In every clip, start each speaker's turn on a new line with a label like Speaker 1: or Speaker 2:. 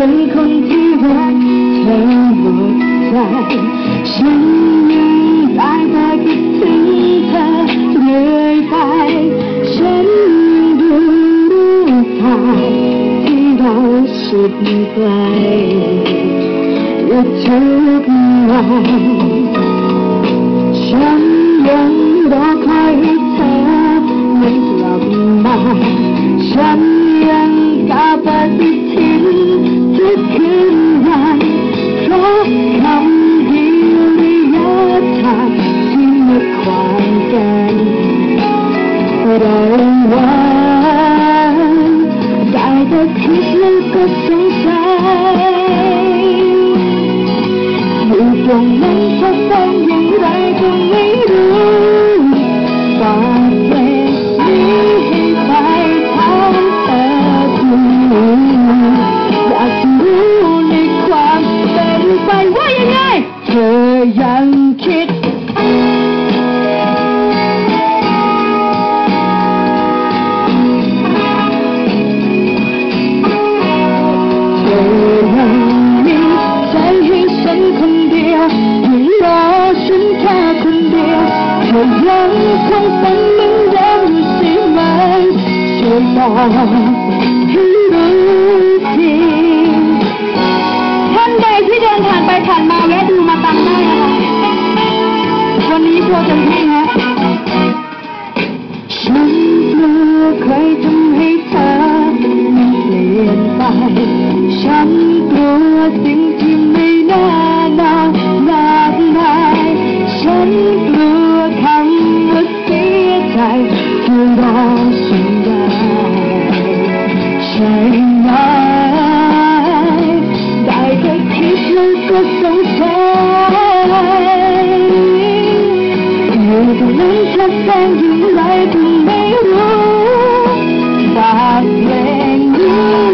Speaker 1: เป็นคนที่รักเธอหมดใจฉันยังได้แต่คิดถึงเธอเรื่อยไป ฉันยังดูรูปถ่ายที่เราสุดไกลและทุกวันฉันยังรอค ตรงนั้นจะเป็นอย่างไรก็ไม่รู้ฝากเพลงนี้ให้ไปถามเธอดูอยากจะรู้ในความเป็นไปว่ายังไง เธอยัง ทีท่านใดที่เดินผ่านไปผ่านมาแวะดูมาตังได้นะคะวันนี้โชว์เต็มที่ฮะฉันกลัวใครทำให้เธอเปลี่ยนไปฉัน อยู่ตรงนั้นจะ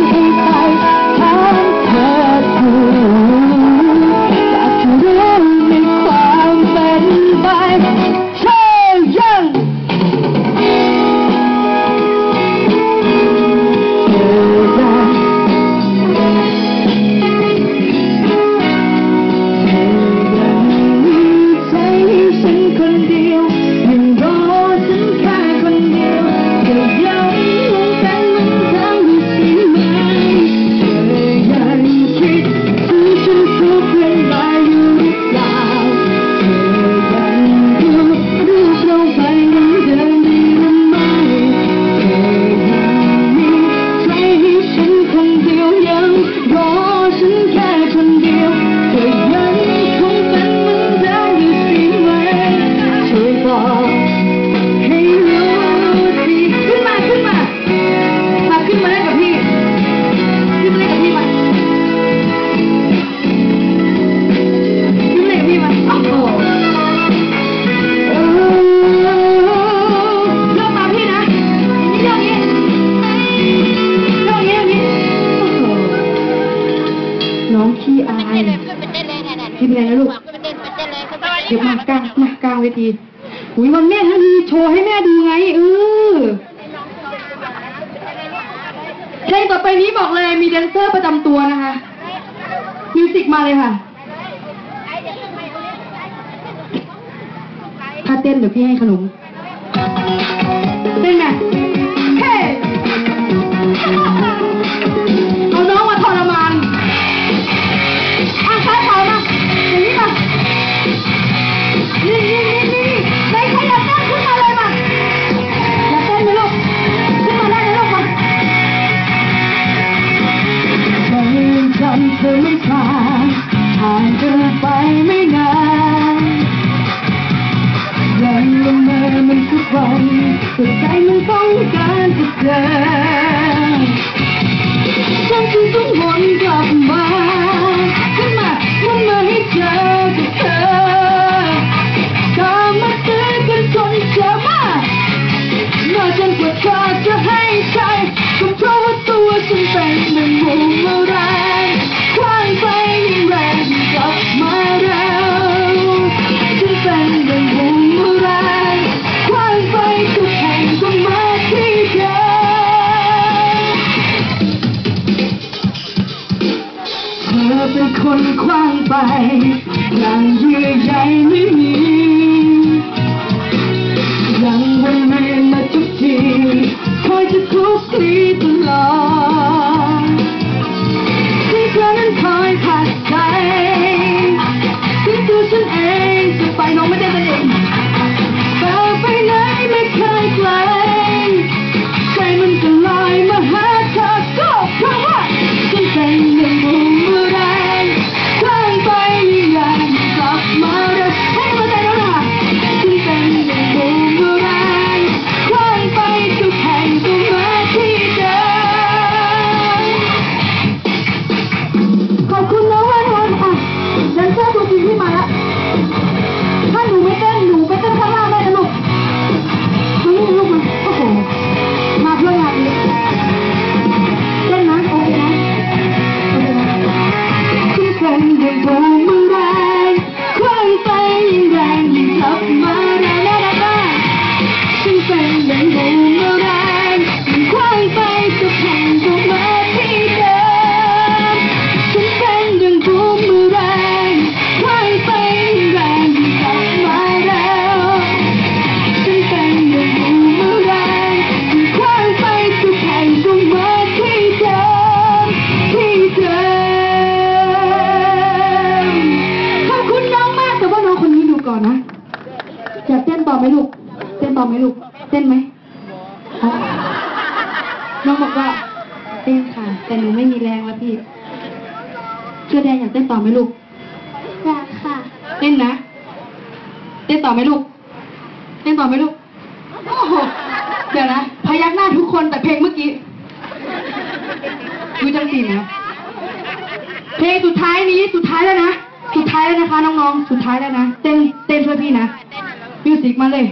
Speaker 1: เวทีอุ้ยวันแม่ทั้งทีโชว์ให้แม่ดูไงเออเพลงต่อไปนี้บอกเลยมีแดนเซอร์ประจำตัวนะคะ มิวสิกมาเลยค่ะ ถ้าเต้นเดี๋ยวพี่ให้ขนมเต้นไง จำเธอไม่ผ่านผ่านเธอไปไม่นานยังละเมอมันทุกวันแต่ใจมันต้องการจะเจอฉันจึงต้องวนกลับมาขึ้นมาวนมาให้เจอกับเธอตามมาซื้อกันจนเชื่อมาเมื่อจนกว่าเธอจะให้ ยังยืใยไม่มี ต่อไหมลูก อยากค่ะเต้นนะ เต้นต่อไหมลูก เต้นต่อไหมลูก โอ้โห เดี๋ยวนะ พยักหน้าทุกคนแต่เพลงเมื่อกี้ดูจังสีนะเพลงสุดท้ายนี้สุดท้ายแล้วนะ สุดท้ายแล้วนะคะน้องๆ สุดท้ายแล้วนะ เต้นเต้นเพื่อพี่นะมิวสิกมาเลย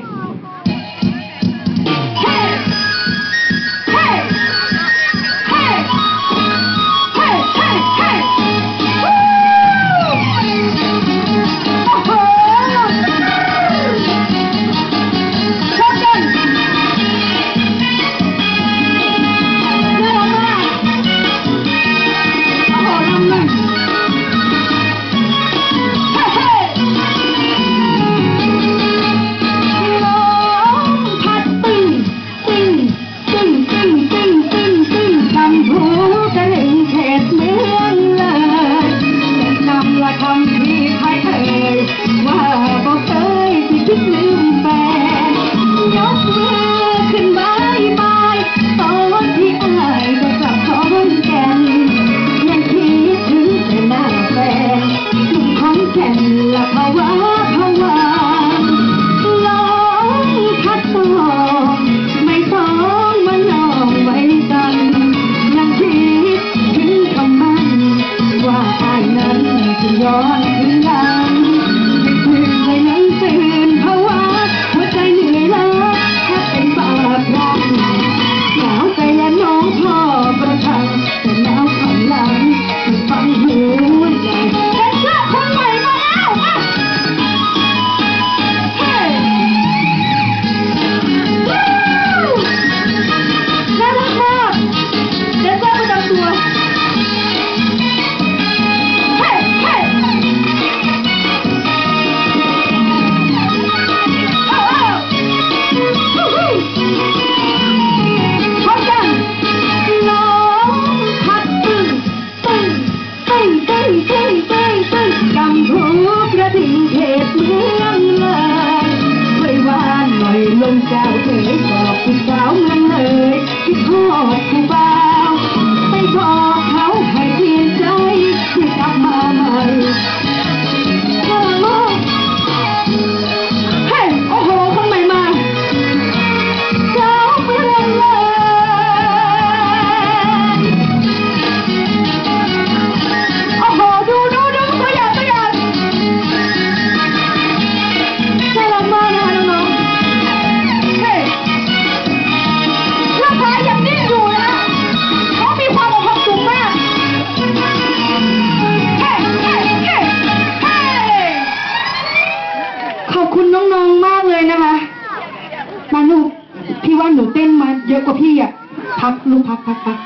Speaker 1: คุณน้องๆมากเลยนะคะ มาลูกพี่ว่าหนูเต้นมาเยอะกว่าพี่อะ พักลูกพักพักพัก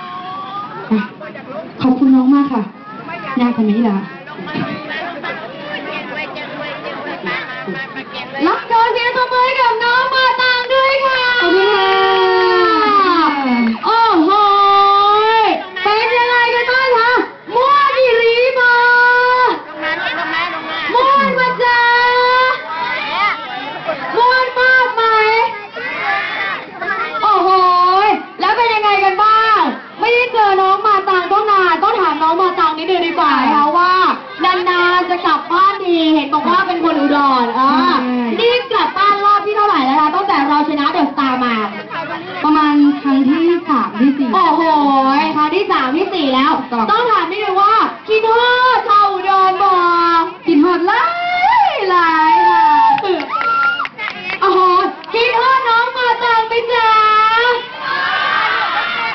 Speaker 1: ขอบคุณน้องมากค่ะยากกว่านี้ละ
Speaker 2: สี่แล้ว
Speaker 1: ต่อ
Speaker 2: ต้องถามนิดนึงว่าคิดฮอดชาวอุดรบ่
Speaker 1: กินหอดหลายหลายค่ะ
Speaker 2: โอ้โหคิดฮอดน้องมาตังไปจ้า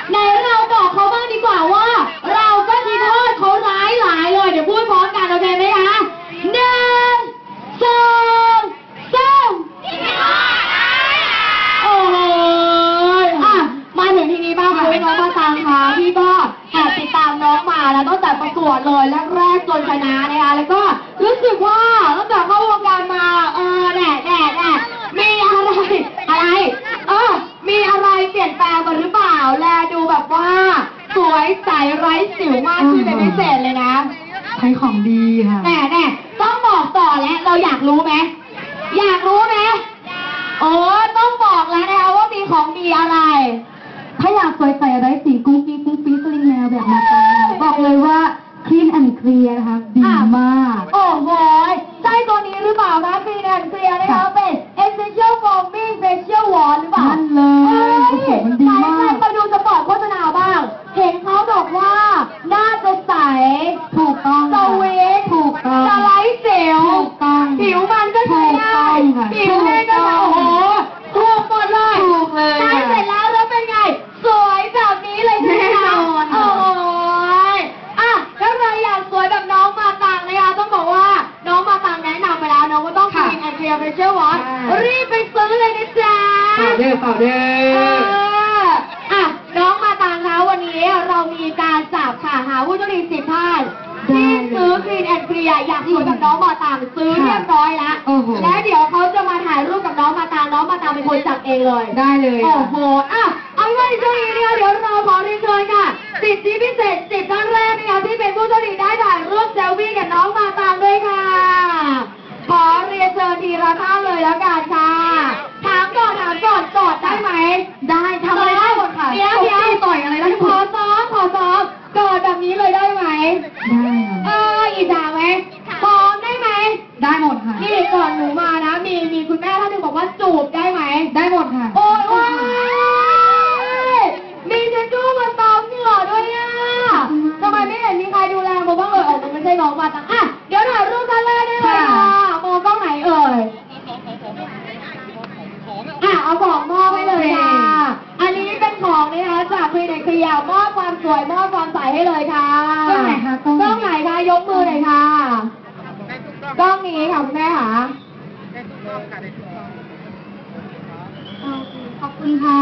Speaker 2: ไหนเราบอกเขาบ้างดีกว่าว่า เราก็คิดฮอดเขาร้ายหลายเลย เดี๋ยวพูดพร้อมกันโอเคไหมคะหนึ่งสองสามโอ้โหอะมาถึงทีนี้บ้างคุณน้องมาตังคะพี่ก็แอบติดตามน้องมาแล้ว ตั้งแต่ประกวดเลยแรกๆจนชนะนะคะแล้วก็รู้สึกว่าตั้งแต่เข้าวงการมาเออแหน่แหน่แหน่มีอะไรอะไรเออมีอะไรเปลี่ยนแปลงไปหรือเปล่า แลดูแบบว่า สวยใสไร้สิวมากขึ้นเป็นพิเศษเลยนะ
Speaker 1: ใช้ของดีค่ะ
Speaker 2: แหน่แหน่ต้องบอกต่อแล้วเราอยากรู้ไหม
Speaker 1: ถูกต้อ
Speaker 2: งส
Speaker 1: ค่ะ
Speaker 2: วีท
Speaker 1: ถูกต้อง
Speaker 2: จะไร้เซลล์
Speaker 1: ถูกต้อง
Speaker 2: ผิวมันก็ใช้ได้
Speaker 1: ถูกต้องค่ะ
Speaker 2: ผิวนี่ก็จะโอ้โหถูกหมดเลย
Speaker 1: ถูกเลย
Speaker 2: ใช้เสร็จแล้วแล้วเป็นไง สวยแบบนี้เลยใช่ไหมคะ
Speaker 1: แน่นอนค่ะ
Speaker 2: โอ้ยอะถ้าใครอยากสวยแบบน้องมาตังนะคะต้องบอกว่าน้องมาตังแนะนำไปแล้วน้องก็ต้อง
Speaker 1: ค่ะ
Speaker 2: กินแอนเทียเฟเชียลวอช
Speaker 1: ใช่
Speaker 2: รีบไปซื้อเลยนะจ๊ะ
Speaker 1: เป่าเด้อเป่าเด้
Speaker 2: เอ
Speaker 1: อ
Speaker 2: ออะน้องมาตังคะวันนี้เรามีการจับค่ะ หาผู้โชคดีสิบท่านที่ซื้อกรีนแอนเทียอยากสวยแบบน้องมาตังซื้อเรียบร้อยแล้ว
Speaker 1: โอ้โห
Speaker 2: และเดี๋ยวเขาจะมาถ่ายรูปกับน้องมาตังน้องมาตังเป็นคนจับเองเลย
Speaker 1: ได้เลย
Speaker 2: โอ้
Speaker 1: ค่ะ
Speaker 2: โหอะเอาไว้ช่วงนี้นะคะเดี๋ยวเราขอเรียนเชิญค่ะ สิทธิพิเศษสิบท่านแรกนะคะที่เป็นผู้โชคดีได้ถ่ายรูปเซลฟี่กับน้องมาตามด้วยค่ะ ขอเรียนเชิญทีละท่านเลยแล้วกันค่ะ นไม่ใช่น้องมาตังอะเดี๋ยวถ่ายรูปท่านแรกได้เลยค่ะ
Speaker 1: ค่ะ
Speaker 2: มองกล้องไหนเอ่ยอะเอาของมอบให้เลยค่ะ อันนี้เป็นของนะคะจากคลินิกเคลียร์มอบความสวยมอบความใสให้เลยค่ะ
Speaker 1: กล้องไหนคะกล้อง
Speaker 2: กล้องไหนคะยกมือหน่อยค่ะกล้องนี้ค่ะคุณแม่ค่ะ
Speaker 1: ขอบคุณค่ะ